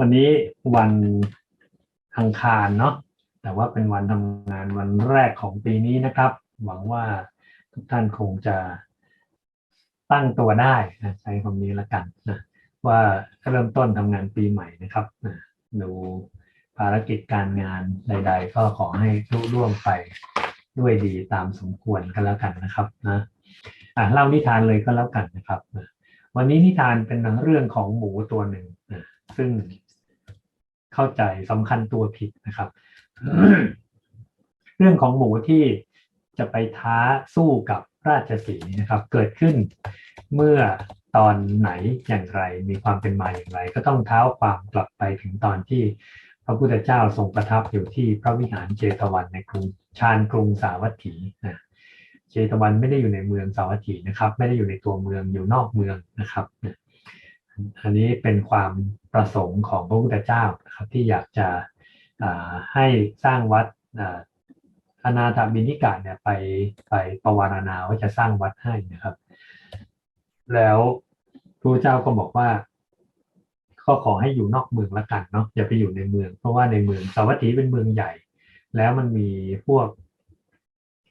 วันนี้วันอังคารเนาะแต่ว่าเป็นวันทำงานวันแรกของปีนี้นะครับ หวังว่าทุกท่านคงจะตั้งตัวได้นะใช้คำนี้ละกันนะว่าเริ่มต้นทำงานปีใหม่นะครับนะดูภารกิจการงานใด ๆ ก็ขอให้ลุล่วงไปด้วยดีตามสมควรกันแล้วกันนะครับนะอะเล่านิทานเลยก็แล้วกันนะครับนะวันนี้นิทานเป็นเรื่องของหมูตัวหนึ่งนะซึ่ง เข้าใจสำคัญตัวผิดนะครับ เรื่องของหมูที่จะไปท้าสู้กับราชสีนะครับ เกิดขึ้นเมื่อตอนไหนอย่างไรมีความเป็นมาอย่างไร ก็ต้องเท้าความกลับไปถึงตอนที่พระพุทธเจ้าทรงประทับอยู่ที่พระวิหารเจตวันในกรุงชานกรุงสาวัตถีนะเจตวันไม่ได้อยู่ในเมืองสาวัตถีนะครับ ไม่ได้อยู่ในตัวเมืองอยู่นอกเมืองนะครับนะอันนี้เป็นความ ประสงค์ของพระพุทธเจ้านะครับที่อยากจะให้สร้างวัดอนาถบินิกาเนี่ยไปไปประวารณาว่าจะสร้างวัดให้นะครับ แล้วพระเจ้าก็บอกว่าก็ขอให้อยู่นอกเมืองละกันเนาะอย่าไปอยู่ในเมือง เพราะว่าในเมืองสาวัตถีเป็นเมืองใหญ่ แล้วมันมีพวก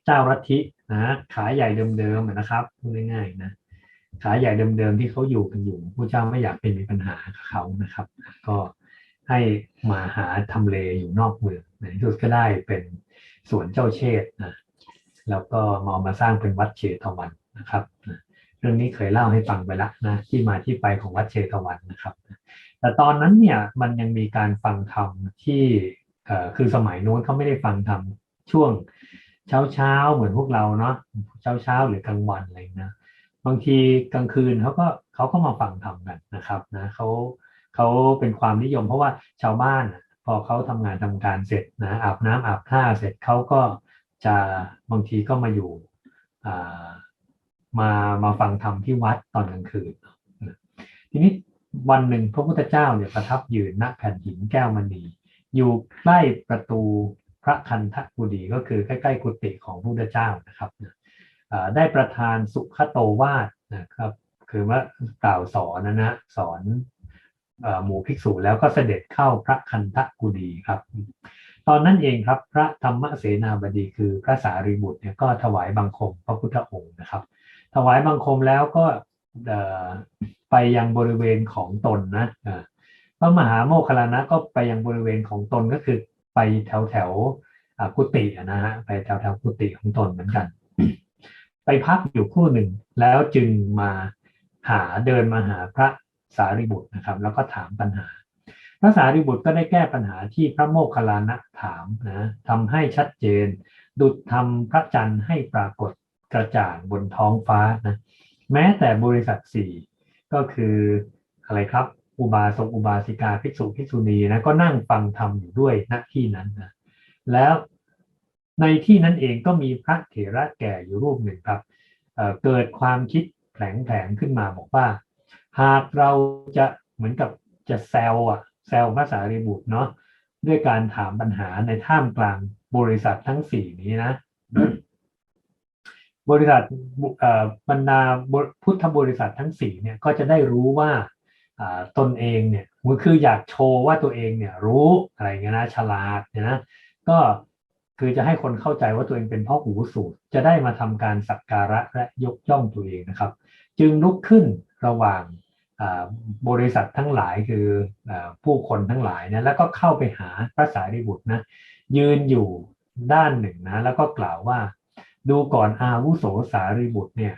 เจ้ารัฐินะขาใหญ่เดิมๆนะครับพูดง่ายๆนะ ขาใหญ่เดิมๆที่เขาอยู่กันอยู่พระเจ้าไม่อยากเป็นมีปัญหากับเขานะครับ ก็ให้มาหาทำเลอยู่นอกเมืองในที่สุดก็ได้เป็นสวนเจ้าเชษนะแล้วก็มามาสร้างเป็นวัดเชตวันนะครับเรื่องนี้เคยเล่าให้ฟังไปแล้วนะที่มาที่ไปของวัดเชตวันนะครับ แต่ตอนนั้นเนี่ยมันยังมีการฟังธรรมที่คือสมัยโน้นเขาไม่ได้ฟังธรรมช่วงเช้าเช้าเหมือนพวกเราเนาะเช้าเช้าหรือกลางวันอะไรนะ บางทีกลางคืนเขาก็เขาก็มาฟังธรรมกันนะครับนะเขาเขาเป็นความนิยม เพราะว่าชาวบ้านพอเขาทำงานทำการเสร็จนะอาบน้ำอาบท่าเสร็จเขาก็จะบางทีก็มาอยู่มามาฟังธรรมที่วัดตอนกลางคืนทีนี้วันหนึ่งพระพุทธเจ้าเนี่ยประทับยืนณแผ่นหินแก้วมณี อยู่ใกล้ประตูพระคันธกุฎีก็คือใกล้ๆกุฏิของพระพุทธเจ้านะครับ ได้ประทานสุขโตวาสนะครับ คือว่ากล่าวสอนนะนะสอนหมู่ภิกษุแล้วก็เสด็จเข้าพระคันธกุฎีครับ ตอนนั้นเองครับพระธรรมเสนาบดีคือพระสารีบุตรเนี่ยก็ถวายบังคมพระพุทธองค์นะครับ ถวายบังคมแล้วก็ไปยังบริเวณของตนนะพระมหาโมคคลานะก็ไปยังบริเวณของตนก็คือไปแถวแถวกุฏินะฮะไปแถวแถวกุฏิของตนเหมือนกัน ไปพักอยู่คู่หนึ่ง แล้วจึงมาหาเดินมาหาพระสารีบุตรนะครับ แล้วก็ถามปัญหา พระสารีบุตรก็ได้แก้ปัญหาที่พระโมคคัลลานะถามนะทำให้ชัดเจน ดุจทำพระจันทร์ให้ปรากฏกระจ่างบนท้องฟ้านะแม้แต่บริษัทสี่ก็คืออะไรครับอุบาสกอุบาสิกาภิกษุภิกษุณีนะก็นั่งฟังธรรมอยู่ด้วยณที่นั้นนะแล้ว ในที่นั้นเองก็มีพระเถระแก่อยู่รูปหนึ่งครับเเกิดความคิดแผลงแผลงขึ้นมาบอกว่า หากเราจะเหมือนกับจะแซวอะแซวพระสารีบุตรเนาะด้วยการถามปัญหาในท่ามกลางบริษัททั้งสี่นี้นะ บริษัทบรรดาพุทธบริษัททั้งสี่เนี่ยก็จะได้รู้ว่าตนเองเนี่ยมันคืออยากโชว์ว่าตัวเองเนี่ยรู้อะไรเงี้ยนะฉลาดเนี่ยนะก็ คือจะให้คนเข้าใจว่าตัวเองเป็นพ่อหูสูตร จะได้มาทำการสักการะและยกย่องตัวเองนะครับ จึงลุกขึ้นระหว่างบริษัททั้งหลายคือผู้คนทั้งหลายนะแล้วก็เข้าไปหาพระสารีบุตรนะยืนอยู่ด้านหนึ่งนะแล้วก็กล่าวว่า ดูก่อนอาวุโสสารีบุตรเนี่ย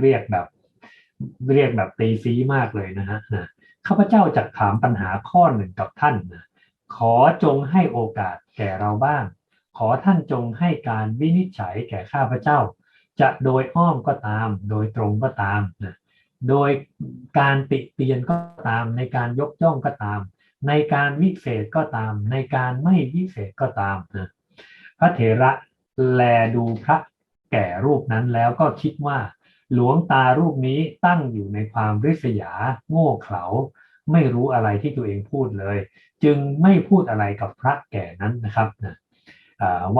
เรียกแบบเรียกแบบตีซีมากเลยนะฮะนะข้าพเจ้าจะถามปัญหาข้อหนึ่งกับท่านนะขอจงให้โอกาสแก่เราบ้าง ขอท่านจงให้การวินิจฉัยแก่ข้าพเจ้า จะโดยอ้อมก็ตาม โดยตรงก็ตามนะโดยการติเตียนก็ตาม ในการยกย่องก็ตาม ในการวิเศษก็ตาม ในการไม่วิเศษก็ตามนะพระเถระแลดูพระแก่รูปนั้นแล้วก็คิดว่า หลวงตารูปนี้ตั้งอยู่ในความริษยา โง่เขลาไม่รู้อะไรที่ตัวเองพูดเลย จึงไม่พูดอะไรกับพระแก่นั้นนะครับนะ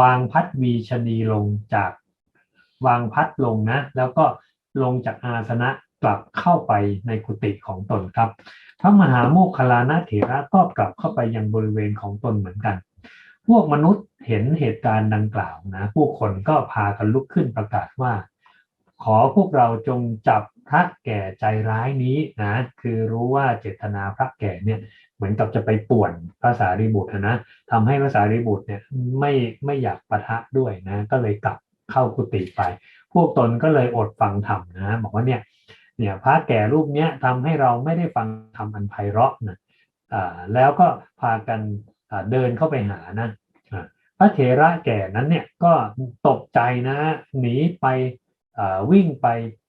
วางพัดวีชนีลงจากวางพัดลงนะ แล้วก็ลงจากอาสนะกลับเข้าไปในกุฏิของตนครับ พระมหาโมคคลานะเถระก็กลับเข้าไปยังบริเวณของตนเหมือนกัน พวกมนุษย์เห็นเหตุการณ์ดังกล่าวนะผู้คนก็พากันลุกขึ้นประกาศว่า ขอพวกเราจงจับพระแก่ใจร้ายนี้นะคือรู้ว่าเจตนาพระแก่เนี่ย เหมือนกับจะไปป่วนภาษารีบุตรนะทำให้ภาษารีบุตรเนี่ยไม่ไม่อยากปะทะด้วยนะ ก็เลยกลับเข้ากุฏิไป พวกตนก็เลยอดฟังธรรมนะ บอกว่าเนี่ยเนี่ยพระแก่รูปเนี้ยทำให้เราไม่ได้ฟังธรรมอันไพเราะนะอ่าแล้วก็พากันเดินเข้าไปหานะพระเถระแก่นั้นเนี่ยก็ตกใจนะหนีไปวิ่งไป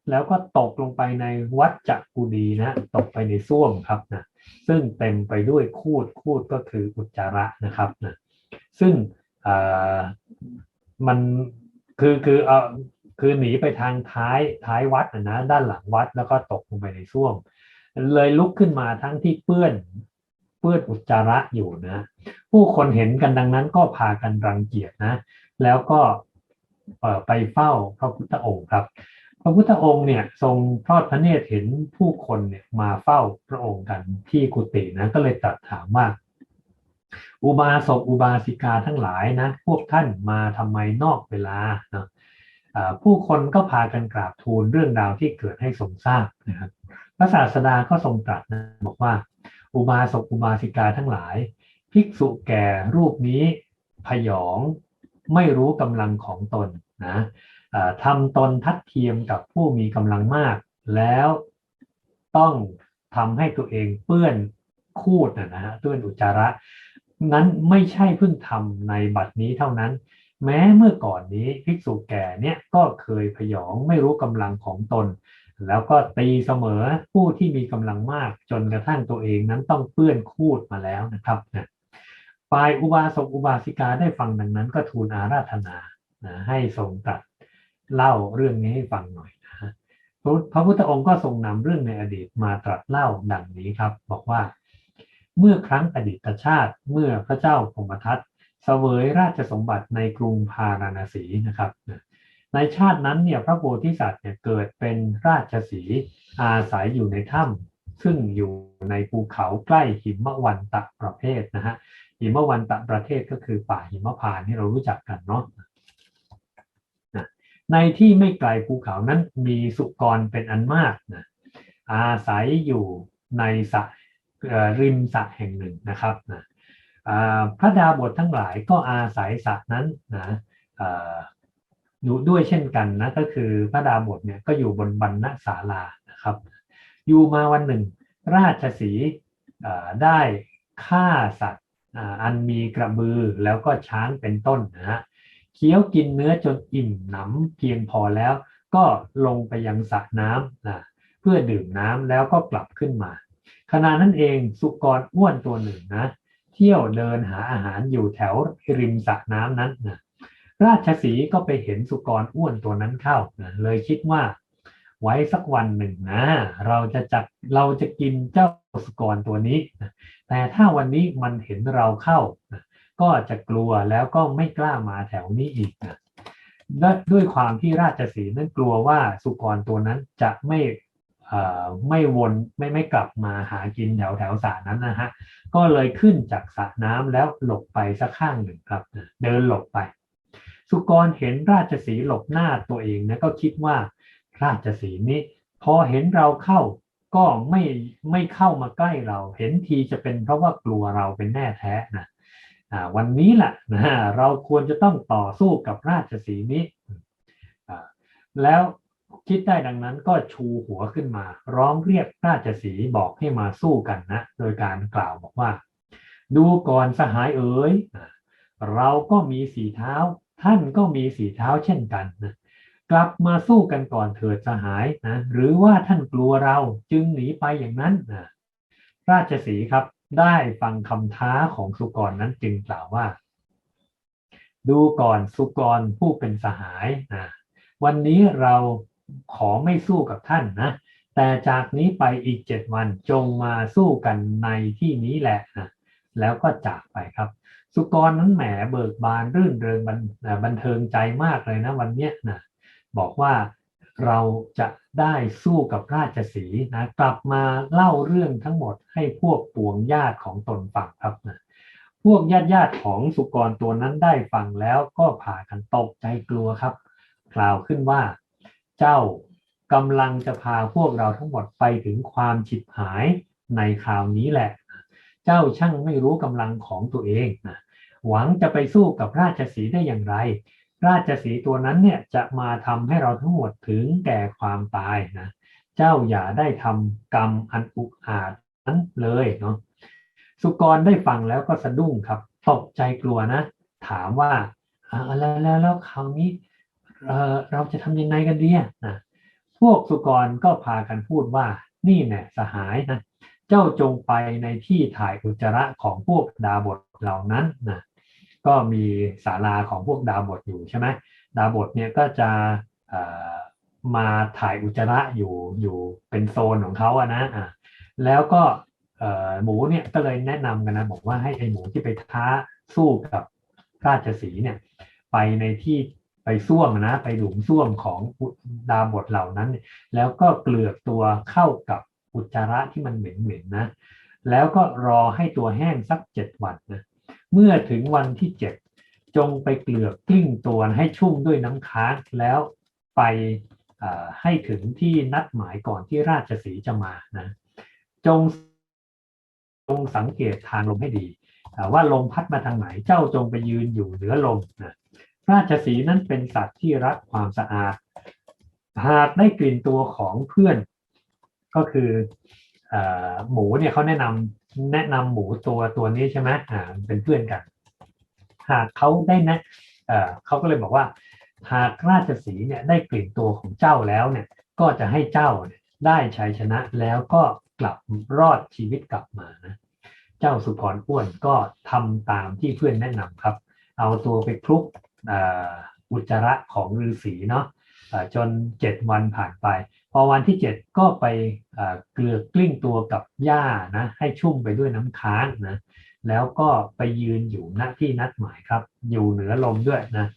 แล้วก็ตกลงไปในวัดจักกุดีนะตกไปในส้วมครับนะ ซึ่งเต็มไปด้วยคูดคูดก็คืออุจจาระนะครับนะซึ่งมันคือคือเออคือหนีไปทางท้ายท้ายวัดนะนะด้านหลังวัดแล้วก็ตกลงไปในส้วมเลยลุกขึ้นมาทั้งที่เปื้อนเปื้อนอุจจาระอยู่นะ ผู้คนเห็นกันดังนั้นก็พากันรังเกียจนะ แล้วก็ไปเฝ้าพระพุทธองค์ครับ พระพุทธองค์เนี่ยทรงทอดพระเนตรเห็นผู้คนเนี่ยมาเฝ้าพระองค์กันที่กุฏินะก็เลยตรัสถามว่าอุบาสกอุบาสิกาทั้งหลายนะ พวกท่านมาทำไมนอกเวลาเนาะผู้คนก็พากันกราบทูลเรื่องราวที่เกิดให้ทรงทราบนะครับพระศาสดาก็ทรงตรัสนะบอกว่า อุบาสกอุบาสิกาทั้งหลาย ภิกษุแก่รูปนี้พยองไม่รู้กำลังของตนนะ ทำตนทัดเทียมกับผู้มีกำลังมาก แล้วต้องทำให้ตัวเองเปื้อนคูดนะฮะเปื้อนอุจจาระ นั้นไม่ใช่เพิ่งทำในบัดนี้เท่านั้น แม้เมื่อก่อนนี้ภิกษุแก่เนี่ยก็เคยพยองไม่รู้กำลังของตน แล้วก็ตีเสมอผู้ที่มีกำลังมากจนกระทั่งตัวเองนั้นต้องเปื้อนคูดมาแล้วนะครับนะฝ่ายอุบาสกอุบาสิกาได้ฟังดังนั้นก็ทูลอาราธนานะให้ทรงตรัส เล่าเรื่องนี้ให้ฟังหน่อยนะฮะพระพุทธองค์ก็ทรงนำเรื่องในอดีตมาตรัสเล่าดังนี้ครับ บอกว่า เมื่อครั้งอดีตชาติเมื่อพระเจ้าพมทัตเสวยราชสมบัติในกรุงพาราณสีนะครับในชาตินั้นเนี่ยพระโพธิสัตว์เนี่ยเกิดเป็นราชสีอาศัยอยู่ในถ้ำซึ่งอยู่ในภูเขาใกล้หิมวันตะประเภทนะฮะหิมวันตะประเทศก็คือป่าหิมพานที่เรารู้จักกันเนาะ ในที่ไม่ไกลภูเขานั้นมีสุกรเป็นอันมากนะอาศัยอยู่ในสระริมสระแห่งหนึ่งนะครับนะพระดาบททั้งหลายก็อาศัยสระนั้นนะอยู่ด้วยเช่นกันนะก็คือพระดาบทเนี่ยก็อยู่บนบรรณศาลานะครับ อยู่มาวันหนึ่ง ราชสีได้ฆ่าสัตว์อันมีกระบือแล้วก็ช้างเป็นต้นนะฮะ เคี้ยวกินเนื้อจนอิ่มหนำเพียงพอแล้ว ก็ลงไปยังสระน้ำนะเพื่อดื่มน้ำแล้วก็กลับขึ้นมา ขณะนั้นเองสุกรอ้วนตัวหนึ่งนะ เที่ยวเดินหาอาหารอยู่แถวริมสระน้ำนั้นนะราชสีก็ไปเห็นสุกรอ้วนตัวนั้นเข้านะเลยคิดว่า ไว้สักวันหนึ่งนะ เราจะจับเราจะกินเจ้าสุกรตัวนี้ แต่ถ้าวันนี้มันเห็นเราเข้านะ ก็จะกลัวแล้วก็ไม่กล้ามาแถวนี้อีกนะด้วยความที่ราชสีนั้นกลัวว่าสุกรตัวนั้นจะไม่ไม่วนไม่ไม่กลับมาหากินแถวแถวสระนั้นนะฮะก็เลยขึ้นจากสระน้ำแล้วหลบไปสักข้างหนึ่งครับ เดินหลบไป สุกรเห็นราชสีหลบหน้าตัวเองนะก็คิดว่าราชสีนี้พอเห็นเราเข้าก็ไม่ไม่เข้ามาใกล้เรา เห็นทีจะเป็นเพราะว่ากลัวเราเป็นแน่แท้นะ วันนี้แหละนะเราควรจะต้องต่อสู้กับราชสีนี้ แล้วคิดได้ดังนั้นก็ชูหัวขึ้นมา ร้องเรียกราชสีบอกให้มาสู้กันนะ โดยการกล่าวบอกว่า ดูก่อนสหายเอ๋ยเราก็มีสีเท้า ท่านก็มีสีเท้าเช่นกันนะกลับมาสู้กันก่อนเถิดสหายนะหรือว่าท่านกลัวเราจึงหนีไปอย่างนั้นนะราชสีครับ ได้ฟังคำท้าของสุกรนั้นจึงกล่าวว่า ดูก่อนสุกรผู้เป็นสหายนะวันนี้เราขอไม่สู้กับท่านนะแต่จากนี้ไปอีกเจ็ดวันจงมาสู้กันในที่นี้แหละนะแล้วก็จากไปครับ สุกรนั้นแหมเบิกบานรื่นเริงบันบันเทิงใจมากเลยนะวันเนี้ยนะบอกว่าเราจะได้สู้กับราชสีนะกลับมาเล่าเรื่องทั้งหมดให้พวกปวงญาติของตนฟังครับนะพวกญาติญาติของสุกรตัวนั้นได้ฟังแล้วก็พากันตกใจกลัวครับ กล่าวขึ้นว่า เจ้ากำลังจะพาพวกเราทั้งหมดไปถึงความฉิบหายในคราวนี้แหละ เจ้าช่างไม่รู้กำลังของตัวเองนะหวังจะไปสู้กับราชสีได้อย่างไร ราชสีตัวนั้นเนี่ยจะมาทำให้เราทั้งหมดถึงแก่ความตายนะเจ้าอย่าได้ทำกรรมอันอุกอาจนั้นเลยเนาะสุกรได้ฟังแล้วก็สะดุ้งครับตกใจกลัวนะ ถามว่าอ่าแล้วแล้วแล้วคราวนี้เออเราจะทำยังไงกันดีอะนะพวกสุกรก็พากันพูดว่านี่แน่สหายนะเจ้าจงไปในที่ถ่ายอุจจาระของพวกดาบทเหล่านั้นนะ ก็มีศาลาของพวกดาวบทอยู่ใช่ไหมดาวบทเนี่ยก็จะมาถ่ายอุจจาระอยู่อยู่เป็นโซนของเขาอะนะอะแล้วก็หมูเนี่ยก็เลยแนะนำกันนะบอกว่าให้ไอหมูที่ไปท้าสู้กับราชสีเนี่ยไปในที่ไปส้วมนะไปหลุมส้วมของดาบทเหล่านั้น แล้วก็เกลือกตัวเข้ากับอุจจาระที่มันเหม็นๆนะ แล้วก็รอให้ตัวแห้งสักเจ็ดวันนะ เมื่อถึงวันที่เจ็ดจงไปเกลือกกลิ้งตัวให้ชุ่มด้วยน้ำค้างแล้วไปให้ถึงที่นัดหมายก่อนที่ราชสีจะมานะจงจงสังเกตทางลมให้ดี ว่าลมพัดมาทางไหนเจ้าจงไปยืนอยู่เหนือลมนะราชสีนั้นเป็นสัตว์ที่รักความสะอาดหากได้กลิ่นตัวของเพื่อน ก็คืออหมูเนี่ยเขาแนะนำ แนะนำหมูตัวตัวนี้ใช่ไหมอ่าเป็นเพื่อนกัน หากเขาได้แนะเอ่อเขาก็เลยบอกว่า หากราชสีเนี่ยได้กลิ่นตัวของเจ้าแล้วเนี่ย ก็จะให้เจ้าได้ชัยชนะแล้วก็กลับรอดชีวิตกลับมานะเจ้าสุพรอ้วนก็ทำตามที่เพื่อนแนะนำครับ เอาตัวไปคลุกอ่อุจจาระของฤาษีเนาะ จนเจ็ดวันผ่านไป พอวันที่เจ็ดก็ไปเกลือกลิ้งตัวกับหญ้านะให้ชุ่มไปด้วยน้ำค้างนะแล้วก็ไปยืนอยู่ณที่นัดหมายครับ อยู่เหนือลมด้วยนะ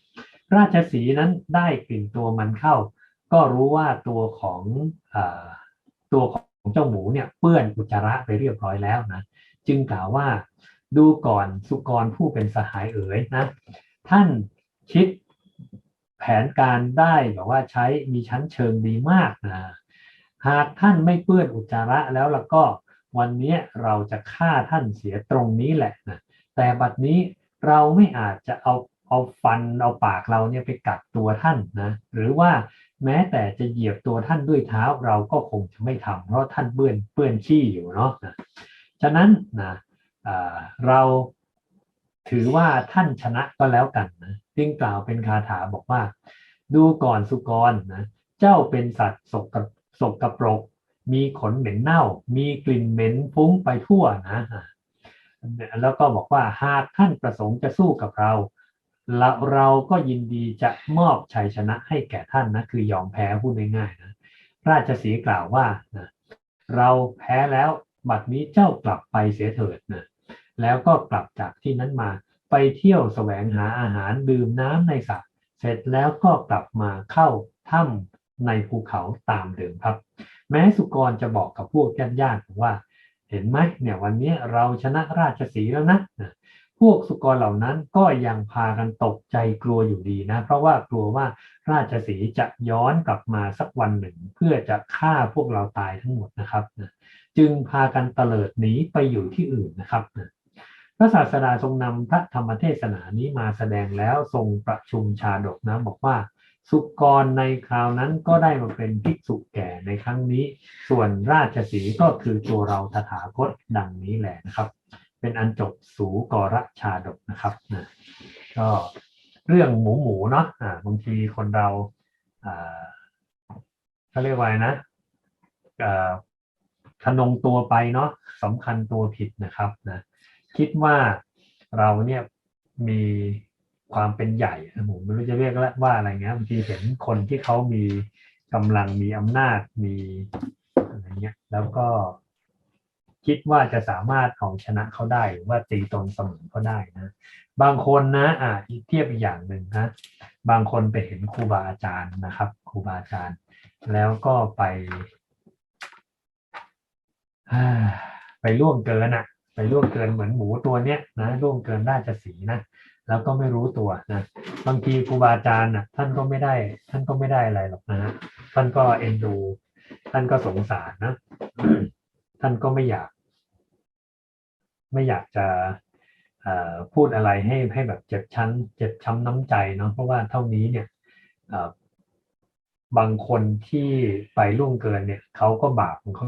ราชสีนั้นได้กลิ่นตัวมันเข้า ก็รู้ว่าตัวของอตัวของเจ้าหมูเนี่ยเปื้อนอุจจาระไปเรียบร้อยแล้วนะจึงกล่าวว่าดูก่อนสุกรผู้เป็นสหายเอ๋ยนะท่านคิด แผนการได้แบบว่าใช้มีชั้นเชิงดีมากนะหากท่านไม่เปื้อนอุจจาระแล้วแล้วก็วันนี้เราจะฆ่าท่านเสียตรงนี้แหละนะแต่บัดนี้เราไม่อาจจะเอาเอาฟันเอาปากเราเนี่ยไปกัดตัวท่านนะหรือว่าแม้แต่จะเหยียบตัวท่านด้วยเท้าเราก็คงจะไม่ทำเพราะท่านเปื้อนเปื้อนขี้อยู่เนาะนะฉะนั้นนะเราถือว่าท่านชนะก็แล้วกันนะ จึงกล่าวเป็นคาถาบอกว่า ดูก่อนสุกรนะเจ้าเป็นสัตว์สกสกปรก มีขนเหม็นเน่า มีกลิ่นเหม็นฟุ้งไปทั่วนะแล้วก็บอกว่าหากท่านประสงค์จะสู้กับเราเราเราก็ยินดีจะมอบชัยชนะให้แก่ท่านนะคือยอมแพ้พูดง่ายๆนะราชสีกล่าวว่านะเราแพ้แล้วบัดนี้เจ้ากลับไปเสียเถิดนะแล้วก็กลับจากที่นั้นมา ไปเที่ยวแสวงหาอาหารดื่มน้ำในสระเสร็จแล้วก็กลับมาเข้าถ้ำในภูเขาตามเดิมครับ แม้สุกรจะบอกกับพวกญาติญาติว่า เห็นไหมเนี่ยวันนี้เราชนะราชสีแล้วนะพวกสุกรเหล่านั้นก็ยังพากันตกใจกลัวอยู่ดีนะ เพราะว่ากลัวว่าราชสีจะย้อนกลับมาสักวันหนึ่ง เพื่อจะฆ่าพวกเราตายทั้งหมดนะครับ จึงพากันเตลิดหนีไปอยู่ที่อื่นนะครับ ระศาสดาทรงนำพระธรรมเทศนานี้มาแสดงแล้วทรงประชุมชาดกนะบอกว่า สุกรในคราวนั้นก็ได้มาเป็นภิกษุแก่ในครั้งนี้ ส่วนราชสีก็คือตัวเราตถาคตดังนี้แหละนะครับ เป็นอันจบสูกรชาดกนะครับนะก็เรื่องหมูหมูเนาะอ่าบางทีคนเราอ่าเขาเรียกว่านะอ่าทนงตัวไปเนาะสำคัญตัวผิดนะครับนะ คิดว่าเราเนี่ยมีความเป็นใหญ่ผมไม่รู้จะเรียกว่าอะไรเงี้ยบางทีเห็นคนที่เขามีกำลังมีอำนาจมีอะไรเงี้ยแล้วก็คิดว่าจะสามารถเอาชนะเขาได้หรือว่าตีตนเสมอเขาได้นะบางคนนะอ่าเทียบอีกอย่างหนึ่งนะบางคนไปเห็นครูบาอาจารย์นะครับครูบาอาจารย์ แล้วก็ไปไปล่วงเกินอะ ไปล่วงเกินเหมือนหมูตัวเนี้ยนะล่วงเกินราชสีนะแล้วก็ไม่รู้ตัวนะบางทีครูบาอาจารย์น่ะท่านก็ไม่ได้ ท่านก็ไม่ได้อะไรหรอกนะฮะท่านก็เอ็นดู ท่านก็สงสารนะ ท่านก็ไม่อยาก ไม่อยากจะอ่อพูดอะไรให้ให้แบบเจ็บชั้นเจ็บช้ำน้ำใจเนาะเพราะว่าเท่านี้เนี่ยอ่อบางคนที่ไปล่วงเกินเนี่ยเขาก็บาปของเขา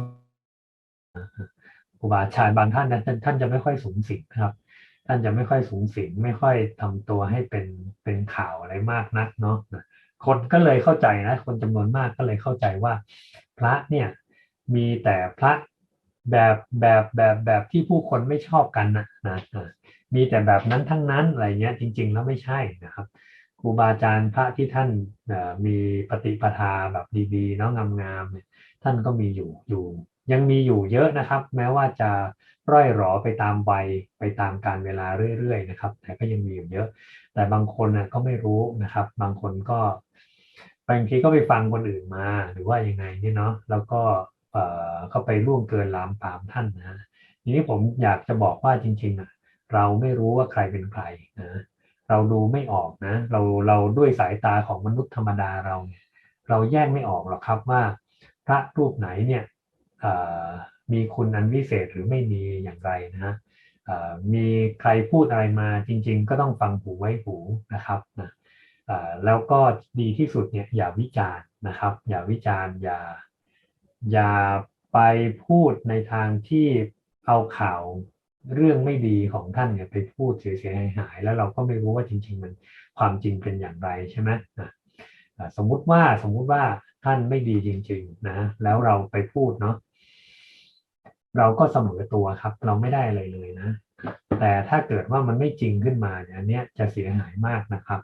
รูบาอาจารย์บางท่านนะท่านท่านจะไม่ค่อยสูงสิงนะครับ ท่านจะไม่ค่อยสูงสิงไม่ค่อยทำตัวให้เป็นเป็นข่าวอะไรมากนักเนาะคนก็เลยเข้าใจนะ คนจำนวนมากก็เลยเข้าใจว่า พระเนี่ยมีแต่พระแบบแบบแบบแบบที่ผู้คนไม่ชอบกันนะนะมีแต่แบบนั้นทั้งนั้นอะไรเงี้ยจริง ๆ แล้วไม่ใช่นะครับครูบาอาจารย์พระที่ท่านมีปฏิปทาแบบดีๆเนาะงามๆเนี่ย ท่านก็มีอยู่อยู่ ยังมีอยู่เยอะนะครับ แม้ว่าจะร่อยหรอไปตามวัยไปตามการเวลาเรื่อยๆนะครับ แต่ก็ยังมีอยู่เยอะ แต่บางคนนะก็ไม่รู้นะครับ บางคนก็บางทีก็ไปฟังคนอื่นมาหรือว่ายังไงเนี่ยเนาะแล้วก็เอ่อเข้าไปล่วงเกินลามปามท่านนะทีนี้ผมอยากจะบอกว่าจริงๆอะเราไม่รู้ว่าใครเป็นใครนะเราดูไม่ออกนะ เราเราด้วยสายตาของมนุษย์ธรรมดาเราเนี่ยเราแยกไม่ออกหรอกครับว่า พระรูปไหนเนี่ยมีคุณอันวิเศษหรือไม่มีอย่างไรนะฮะมีใครพูดอะไรมาจริง ๆ ก็ต้องฟังหูไว้หูนะครับนะแล้วก็ดีที่สุดเนี่ยอย่าวิจารณ์นะครับ อย่าวิจารณ์อย่าอย่าไปพูดในทางที่เอาข่าวเรื่องไม่ดีของท่านเนี่ยไปพูดเสียหายแล้วเราก็ไม่รู้ว่าจริง ๆ มันความจริงเป็นอย่างไรใช่ไหมนะสมมุติว่าสมมุติว่า ท่านไม่ดีจริง ๆ นะ แล้วเราไปพูดเนาะเราก็เสมอตัวครับ เราไม่ได้อะไรเลยนะ แต่ถ้าเกิดว่ามันไม่จริงขึ้นมาเนี่ยอันเนี้ยจะเสียหายมากนะครับ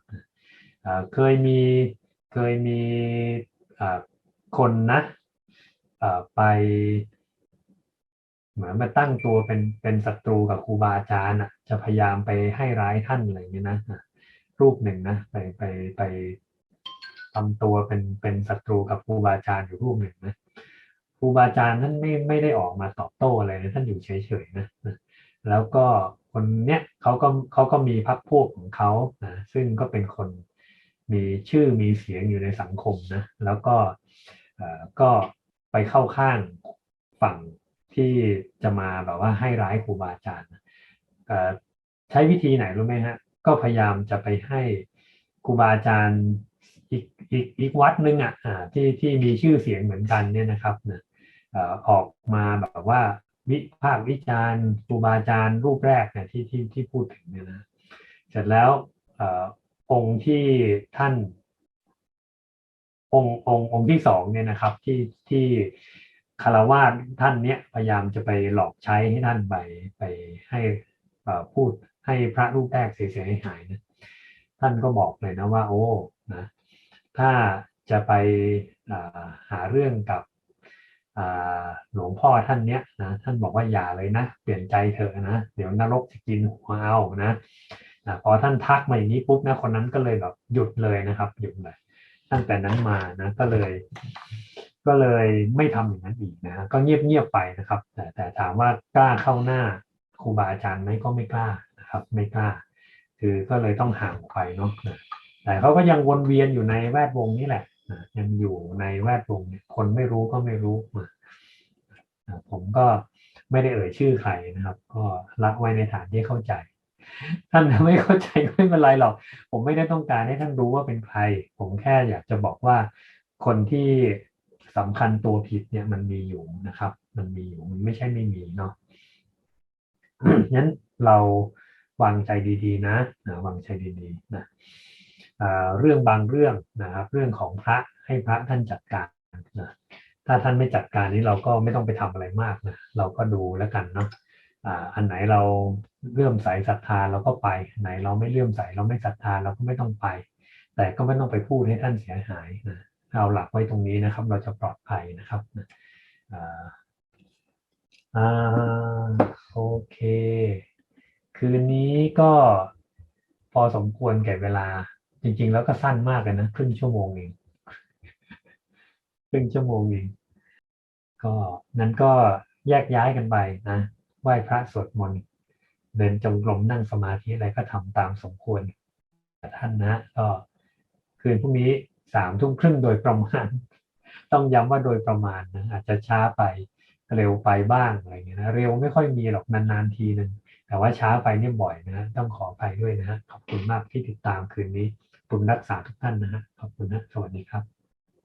เคยมีเคยมีคนนะไปเหมือนมาตั้งตัวเป็นเป็นศัตรูกับครูบาอาจารย์อะจะพยายามไปให้ร้ายท่านอะไรเงี้ยนะรูปหนึ่งนะไปไปไป ทำตัวเป็นเป็นศัตรูกับครูบาอาจารย์อยู่รูปหนึ่งนะครูบาอาจารย์ท่านไม่ไม่ได้ออกมาตอบโต้อะไรนะท่านอยู่เฉยๆนะแล้วก็คนเนี้ยเขาก็เขาก็มีพรรคพวกของเขานะซึ่งก็เป็นคนมีชื่อมีเสียงอยู่ในสังคมนะแล้วก็อ่อก็ไปเข้าข้างฝั่งที่จะมาแบบว่าให้ร้ายครูบาอาจารย์อ่อใช้วิธีไหนรู้ไหมฮะก็พยายามจะไปให้ครูบาอาจารย์ อีกอีกอีกวัดหนึ่งอะที่ที่มีชื่อเสียงเหมือนกันเนี่ยนะครับนี่ยเอ่อกมาแบบว่าวิพากษ์วิจารณ์ครูบาอาจารย์รูปแรกเนี่ยที่ที่ที่พูดถึงเนี่ยนะเสร็จแล้วองค์ที่ท่าน องค์องค์องค์ที่สองเนี่ยนะครับ ที่ที่คารวาสท่านเนี้ยพยายามจะไปหลอกใช้ให้ท่านไปไปให้พูดให้พระรูปแรกเสียหายนะท่านก็บอกเลยนะว่า โอ้นะ ถ้าจะไปหาเรื่องกับหลวงพ่อท่านเนี้ยนะท่านบอกว่าอย่าเลยนะ เปลี่ยนใจเถอะนะ เดี๋ยวนรกจะกินหัวเอานะอ่าพอท่านทักมาอย่างนี้ปุ๊บนะคนนั้นก็เลยแบบหยุดเลยนะครับหยุดเลยตั้งแต่นั้นมานะก็เลย ก็เลยไม่ทำอย่างนั้นอีกนะฮะก็เงียบเงียบไปนะครับ แต่แต่ถามว่ากล้าเข้าหน้าครูบาอาจารย์ไหมก็ไม่กล้านะครับ ไม่กล้า คือก็เลยต้องห่างออกไปเนาะ แต่เขาก็ยังวนเวียนอยู่ในแวดวงนี้แหละยังอยู่ในแวดวงนี่ยคนไม่รู้ก็ไม่รู้ผมก็ไม่ได้เอ่ยชื่อใครนะครับ ก็รักไว้ในฐานที่เข้าใจ ท่านไม่เข้าใจก็ไม่เป็นไรหรอก ผมไม่ได้ต้องการให้ท่านรู้ว่าเป็นใคร ผมแค่อยากจะบอกว่าคนที่สำคัญตัวผิดเนี่ยมันมีอยู่นะครับ มันมีอยู่มันไม่ใช่ไม่มีเนาะงั้นเราวางใจดีๆ นะวางใจดีๆนะ เรื่องบางเรื่องนะครับ เรื่องของพระให้พระท่านจัดการนะถ้าท่านไม่จัดการนี้เราก็ไม่ต้องไปทำอะไรมากนะเราก็ดูแล้วกันเนาะอ่าอันไหนเราเลื่อมใสศรัทธาเราก็ไปไหนเราไม่เลื่อมใสเราไม่ศรัทธาเราก็ไม่ต้องไป แต่ก็ไม่ต้องไปพูดให้ท่านเสียหายนะเอาหลักไว้ตรงนี้นะครับ เราจะปลอดภัยนะครับอ่าอ่าโอเค คืนนี้ก็พอสมควรแก่เวลา จริง ๆ แล้วก็สั้นมากเลยนะครึ่งชั่วโมงเองครึ่งชั่วโมงเองก็นั้นก็แยกย้ายกันไปนะไหว้พระสวดมนต์เดินจงกรมนั่งสมาธิอะไรก็ทำตามสมควรท่านนะก็คืนพรุ่งนี้สามทุ่มครึ่งโดยประมาณ ต้องย้ำว่าโดยประมาณนะอาจจะช้าไปเร็วไปบ้างอะไรเงี้ยนะเร็วไม่ค่อยมีหรอกนานๆทีนึงแต่ว่าช้าไปเนี่ยบ่อยนะต้องขอไปด้วยนะขอบคุณมากที่ติดตามคืนนี้ บุณรักษาทุกท่านนะฮะขอบคุณนะสวัสดีครับ